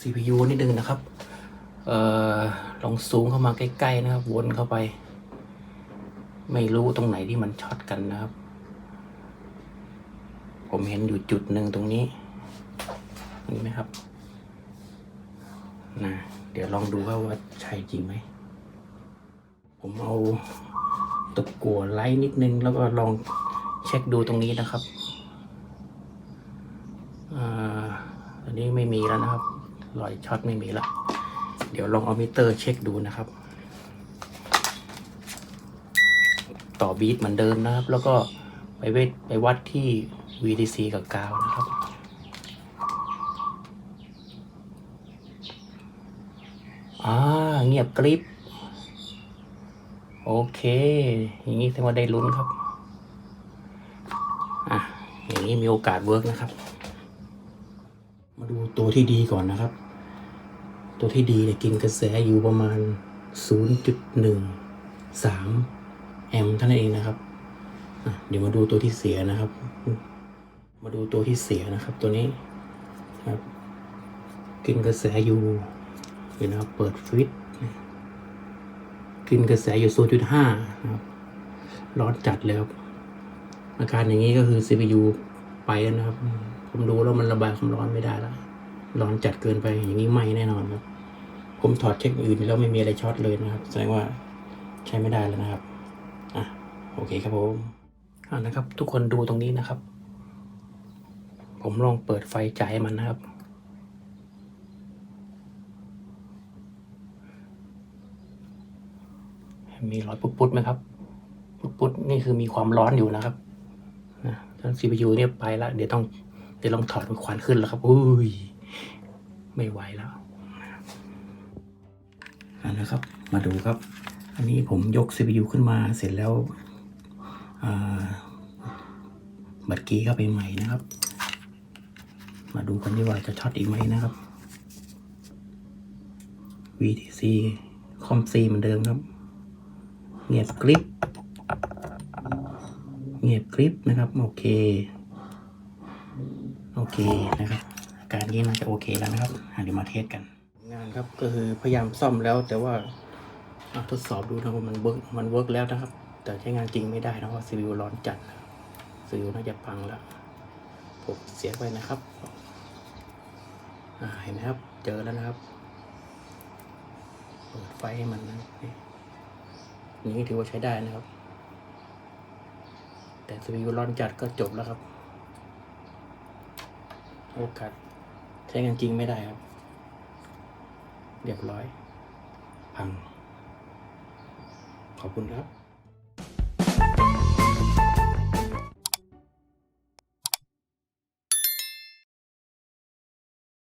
CPU นิดนึงนะครับเอ่อลองซูมเข้ามาใกล้ๆนะครับ วนเข้าไป ไม่รู้ตรงไหนที่มันช็อตกันนะครับ ผมเห็นอยู่จุดหนึ่งตรงนี้เห็นไหมครับนะเดี๋ยวลองดูว่าว่าใช่จริงไหม ผมเอาตะกั่วไลท์นิดนึง แล้วก็ลองเช็คดูตรงนี้นะครับอ่าอันนี้ไม่มีแล้วนะครับ รอยช็อตไม่มีล้วเดี๋ยวลองเอามิเตอร์เช็คดูนะครับ ต่อบีทเหมือนเดิมนะครับ แล้วก็ไปเวทไปวัดที่ VDC กับกาวนะครับอ่าเงียบกริบโอเค อย่างนี้แสดงว่าได้ลุ้นครับ อะ อย่างนี้มีโอกาสเวิร์กนะครับ มาดูตัวที่ดีก่อนนะครับ ตัวที่ดีเนี่ยกินกระแสอยู่ประมาณ 0.13 แอมป์เท่านั้นเองนะครับ เดี๋ยวมาดูตัวที่เสียนะครับ มาดูตัวที่เสียนะครับ ตัวนี้ครับ กินกระแสอยู่เห็นนะครับ เปิดฟิตกินกระแสอยู่ 0.5 นะครับ ร้อนจัดเลยครับอาการอย่างนี้ก็คือ CPU ไปแล้วนะครับ ผมดูแล้วมันระบายความร้อนไม่ได้แล้วร้อนจัดเกินไปอย่างนี้ไหม้แน่นอนครับ ผมถอดเช็คอื่นแล้วไม่มีอะไรช็อตเลยนะครับ แสดงว่าใช้ไม่ได้แล้วนะครับ อะ โอเคครับผมอ่านะครับ ทุกคนดูตรงนี้นะครับ ผมลองเปิดไฟจ่ายให้มันนะครับ มีรอยปุ๊ดๆไหมครับ ปุ๊ดๆนี่คือมีความร้อนอยู่นะครับนะทั้ง CPU เนี่ยไปล้วเดี๋ยวต้อง ดี๋ยวลองถอดมันควันขึ้นแล้วครับอุ้ยไม่ไหวแล้วอันนะครับ มาดูครับ อันนี้ผมยก CPU ขึ้นมาเสร็จแล้วบัตรกีเข้าไปใหม่นะครับ มาดูกันดีกว่าจะช็อตอีกไหมนะครับ VTC คอมซีเหมือนเดิมครับ เงียบกริป เงียบกริปนะครับ โอเค เคนะครับ อาการนี้น่าจะโอเคแล้วนะครับเดี๋ยวมาเทสกัน งานครับก็คือพยายามซ่อมแล้วแต่ว่าทดสอบดูนะว่ามันเวิร์กมันเวิร์กแล้วนะครับ แต่ใช้งานจริงไม่ได้นะเพราะซีวิวร้อนจัดซีวิวน่าจะพังแล้วผมเสียไปนะครับเห็นไหมครับ เจอแล้วนะครับ เปิดไฟให้มันนะนี่นี่ถือว่าใช้ได้นะครับ แต่ซีวิวร้อนจัดก็จบแล้วครับ โอกาสใช้งานจริงไม่ได้ครับ เรียบร้อย พัง ขอบคุณครับ